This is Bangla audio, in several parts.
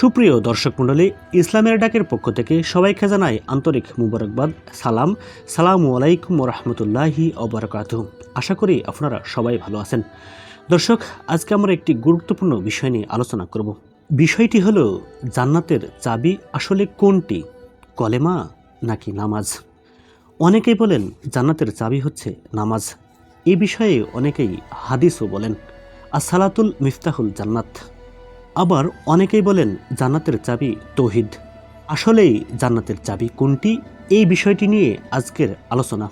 সুপ্রিয় দর্শক মণ্ডলী, ইসলামের ডাকের পক্ষ থেকে সবাইকে জানাই আন্তরিক মুবারকবাদ, সালাম। সালামু আলাইকুম রহমতুল্লাহি অবরাকাত আশা করি আপনারা সবাই ভালো আছেন। দর্শক, আজকে আমরা একটি গুরুত্বপূর্ণ বিষয় নিয়ে আলোচনা করব। বিষয়টি হলো, জান্নাতের চাবি আসলে কোনটি? কলেমা নাকি নামাজ? অনেকেই বলেন, জান্নাতের চাবি হচ্ছে নামাজ। এই বিষয়ে অনেকেই হাদিসও বলেন, আসসালাতুল মিফতাহুল জান্নাত। আবার অনেকেই বলেন জান্নাতের চাবি তৌহিদ। আসলেই জান্নাতের চাবি কোনটি? এই বিষয়টি নিয়ে আজকের আলোচনা।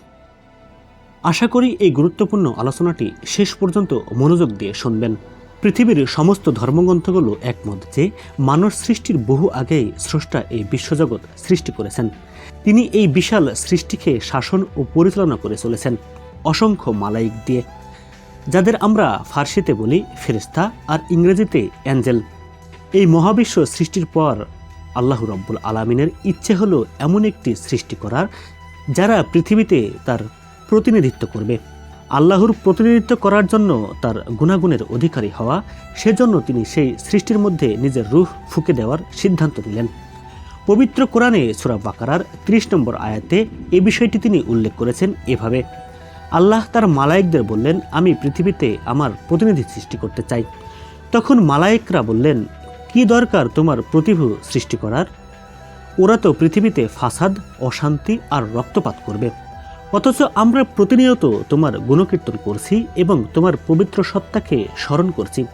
আশা করি এই গুরুত্বপূর্ণ আলোচনাটি শেষ পর্যন্ত মনোযোগ দিয়ে শুনবেন। পৃথিবীর সমস্ত ধর্মগ্রন্থগুলো একমত যে মানব সৃষ্টির বহু আগেই স্রষ্টা এই বিশ্বজগৎ সৃষ্টি করেছেন। তিনি এই বিশাল সৃষ্টিকে শাসন ও পরিচালনা করে চলেছেন। অসংখ্য মালাইক দিয়ে যাদের আমরা ফার্সিতে বলি ফেরিস্তা আর ইংরেজিতে অ্যাঞ্জেল। এই মহাবিশ্ব সৃষ্টির পর আল্লাহ রব্বুল আলমিনের ইচ্ছে হলো এমন একটি সৃষ্টি করার, যারা পৃথিবীতে তার প্রতিনিধিত্ব করবে। আল্লাহর প্রতিনিধিত্ব করার জন্য তার গুণাগুণের অধিকারী হওয়া, সেজন্য তিনি সেই সৃষ্টির মধ্যে নিজের রুহ ফুঁকে দেওয়ার সিদ্ধান্ত নিলেন। পবিত্র কোরআনে সুরা বাকারার ত্রিশ নম্বর আয়াতে এ বিষয়টি তিনি উল্লেখ করেছেন এভাবে আল্লাহ তার মালায়েকদের বললেন, আমি পৃথিবীতে আমার প্রতিনিধি সৃষ্টি করতে চাই। তখন মালায়েকরা বললেন, কি দরকার তোমার প্রতিভু সৃষ্টি করার? ওরা তো পৃথিবীতে ফাসাদ, অশান্তি আর রক্তপাত করবে। অথচ আমরা প্রতিনিয়ত তোমার গুণকীর্তন করছি এবং তোমার পবিত্র সত্তাকে স্মরণ করছি।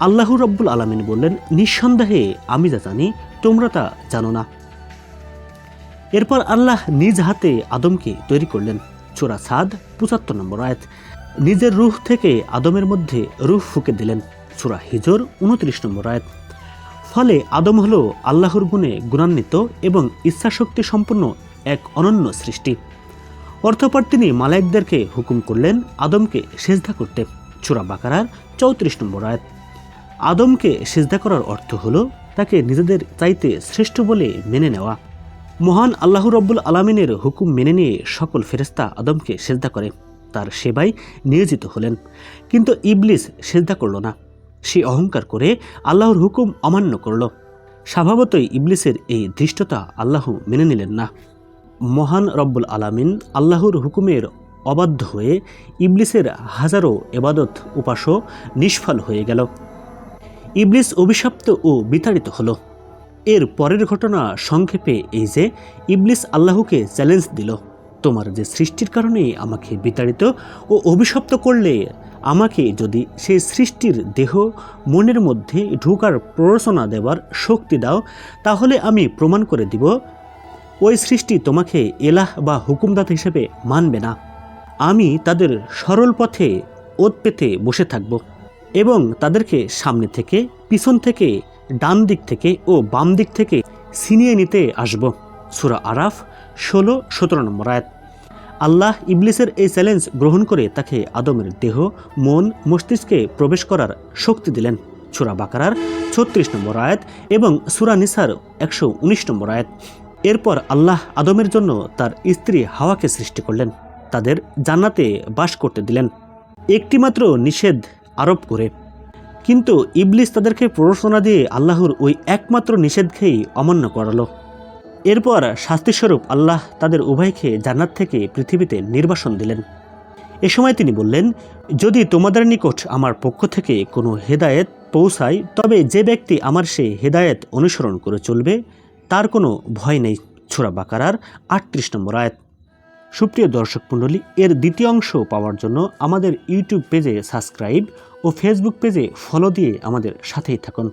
আল্লাহ রব্বুল আলমিন বললেন, নিঃসন্দেহে আমি যা জানি, তোমরা তা জানো না। এরপর আল্লাহ নিজ হাতে আদমকে তৈরি করলেন। চোরা সাদ, পঁচাত্তর নম্বর আয়াত। নিজের রুহ থেকে আদমের মধ্যে রুহ ফুকে দিলেন। চোরা হিজর, উনত্রিশ নম্বর আয়াত। ফলে আদম হল আল্লাহর গুণে গুণান্বিত এবং ইচ্ছাশক্তি সম্পন্ন এক অনন্য সৃষ্টি। অর্থপর তিনি মালাইকদেরকে হুকুম করলেন আদমকে সেজদা করতে। চূড়া বাকারার চৌত্রিশ নম্বর আয়াত। আদমকে সেজদা করার অর্থ হলো তাকে নিজেদের চাইতে শ্রেষ্ঠ বলে মেনে নেওয়া। মহান আল্লাহ রব্বুল আলমিনের হুকুম মেনে নিয়ে সকল ফেরেস্তা আদমকে সেজদা করে। তার সেবায় নিয়োজিত হলেন। কিন্তু ইবলিস সেজদা করল না। সে অহংকার করে আল্লাহর হুকুম অমান্য করল। স্বভাবতই ইবলিসের এই ধৃষ্টতা আল্লাহ মেনে নিলেন না। মহান রব্বুল আলামিন আল্লাহর হুকুমের অবাধ্য হয়ে ইবলিসের হাজারো এবাদত উপাস নিষ্ফল হয়ে গেল। ইবলিস অভিশপ্ত ও বিতাড়িত হলো। এর পরের ঘটনা সংক্ষেপে এই যে, ইবলিস আল্লাহকে চ্যালেঞ্জ দিল। তোমার যে সৃষ্টির কারণে আমাকে বিতাড়িত ও অভিশপ্ত করলে, আমাকে যদি সেই সৃষ্টির দেহ মনের মধ্যে ঢুকার প্ররোচনা দেওয়ার শক্তি দাও, তাহলে আমি প্রমাণ করে দিব, ওই সৃষ্টি তোমাকে এলাহ বা হুকুমদাত হিসেবে মানবে না। আমি তাদের সরল পথে ওত পেতে বসে থাকব এবং তাদেরকে সামনে থেকে, পিছন থেকে ডান দিক থেকে ও বাম দিক থেকে ছিনিয়ে নিতে আসব। সুরা আরাফ, ষোলো, সতেরো নম্বর আয়াত। আল্লাহ ইবলিসের এই চ্যালেঞ্জ গ্রহণ করে তাকে আদমের দেহ, মন, মস্তিষ্কে প্রবেশ করার শক্তি দিলেন। সুরা বাকারার ছত্রিশ নম্বর আয়াত এবং সুরা নিসার একশো উনিশ নম্বর আয়াত। এরপর আল্লাহ আদমের জন্য তার স্ত্রী হাওয়াকে সৃষ্টি করলেন। তাদের জান্নাতে বাস করতে দিলেন। একটিমাত্র নিষেধ আরোপ করে কিন্তু ইবলিস তাদেরকে প্ররোচনা দিয়ে আল্লাহর ওই একমাত্র নিষেধকেই অমান্য করালো। এরপর শাস্তিস্বরূপ আল্লাহ তাদের উভয়কে জান্নাত থেকে পৃথিবীতে নির্বাসন দিলেন। এ সময় তিনি বললেন, যদি তোমাদের নিকট আমার পক্ষ থেকে কোনো হেদায়েত পৌঁছায়, তবে যে ব্যক্তি আমার সে হেদায়েত অনুসরণ করে চলবে, তার কোনো ভয় নেই। ছোড়া বাকারার আটত্রিশ নম্বর আয়াত। সুপ্রিয় দর্শক মণ্ডলী, এর দ্বিতীয় অংশ পাওয়ার জন্য আমাদের ইউটিউব পেজে সাবস্ক্রাইব ও ফেসবুক পেজে ফলো দিয়ে আমাদের সাথেই থাকুন।